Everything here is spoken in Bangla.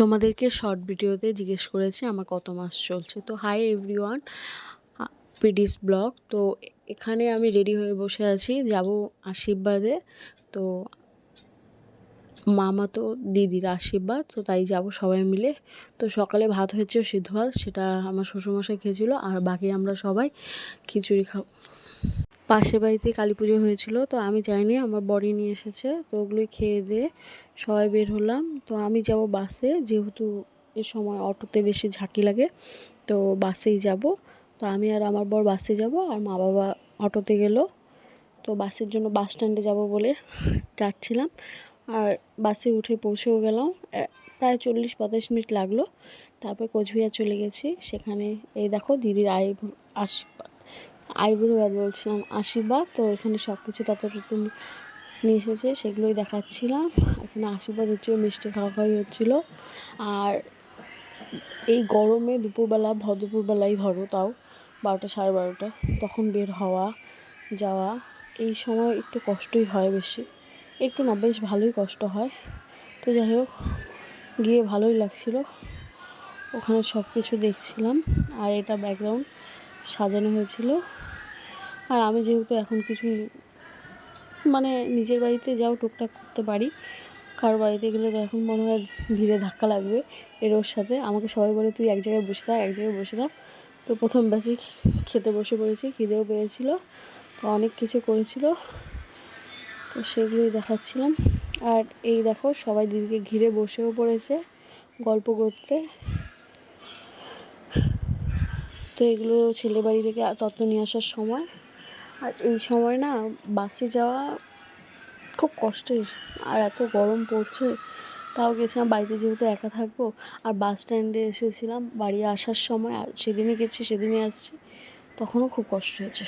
তোমাদেরকে শর্ট ভিডিওতে জিজ্ঞেস করেছি, আমার কত মাস চলছে। তো হাই এভরিওয়ান পিডিস ব্লগ তো এখানে আমি রেডি হয়ে বসে আছি, যাব আশীর্বাদে। তো মামা তো দিদির আশীর্বাদ, তো তাই যাব সবাই মিলে। তো সকালে ভাত হয়েছে, সিদ্ধ ভাত, সেটা আমার শ্বশুরমশাই খেয়েছিল, আর বাকি আমরা সবাই খিচুড়ি খাব। পাশের বাড়িতে কালী পুজো হয়েছিল, তো আমি যাইনি, আমার বড়ি নিয়ে এসেছে, তো ওগুলোই খেয়ে দিয়ে সবাই বের হলাম। তো আমি যাব বাসে, যেহেতু এ সময় অটোতে বেশি ঝাঁকি লাগে, তো বাসেই যাব। তো আমি আর আমার বর বাসে যাব, আর মা বাবা অটোতে গেল, তো বাসের জন্য বাস স্ট্যান্ডে যাব বলে যাচ্ছিলাম। আর বাসে উঠে পৌঁছেও গেলাম প্রায় চল্লিশ পঁয়তাল্লিশ মিনিট লাগল, তারপর কোচবিহার চলে গেছি, সেখানে এই দেখো দিদির আই আশীর্বাদ। আইবুড়ো বলছিলাম আশীর্বাদ, তো এখানে সব কিছু ততটুকু নিয়ে এসেছে, সেগুলোই দেখাচ্ছিলাম। এখানে আশীর্বাদ হচ্ছিল, মিষ্টি খাওয়া খাওয়াই হচ্ছিল। আর এই গরমে দুপুরবেলা ভর দুপুরবেলাই ধরো তাও, বারোটা সাড়ে বারোটা, তখন বের হওয়া, যাওয়া, এই সময় একটু কষ্টই হয় বেশি। একটু না, বেশ ভালোই কষ্ট হয়। তো যাই হোক, গিয়ে ভালোই লাগছিল। ওখানে সব কিছু দেখছিলাম। আর এটা ব্যাকগ্রাউন্ড সাজানো হয়েছিল। আর আমি যেহেতু এখন কিছু মানে নিজের বাড়িতে যাও টুকটাক করতে পারি। কারোর বাড়িতে গেলে তো এখন মনে হয় ভিড়ে ধাক্কা লাগবে এর ওর সাথে। আমাকে সবাই বলে, তুই এক জায়গায় বসে থাক, এক জায়গায় বসে থাক। তো প্রথম ব্যাচে খেতে বসে পড়েছি, খিদেও পেয়েছিল, তো অনেক কিছু করেছিল। তো সেগুলোই দেখাচ্ছিলাম। আর এই দেখো, সবাই দিদিকে ঘিরে বসেও পড়েছে গল্প করতে। তো এগুলো ছেলে বাড়ি থেকে তত্ত্ব নিয়ে আসার সময়। আর এই সময় না বাসে যাওয়া খুব কষ্টের, আর এত গরম পড়ছে, তাও গেছিলাম বাড়িতে যেহেতু একা থাকব। আর বাস স্ট্যান্ডে এসেছিলাম, বাড়ি আসার সময়, আর সেদিনে গেছি, সেদিনে আসছি, তখনও খুব কষ্ট হয়েছে।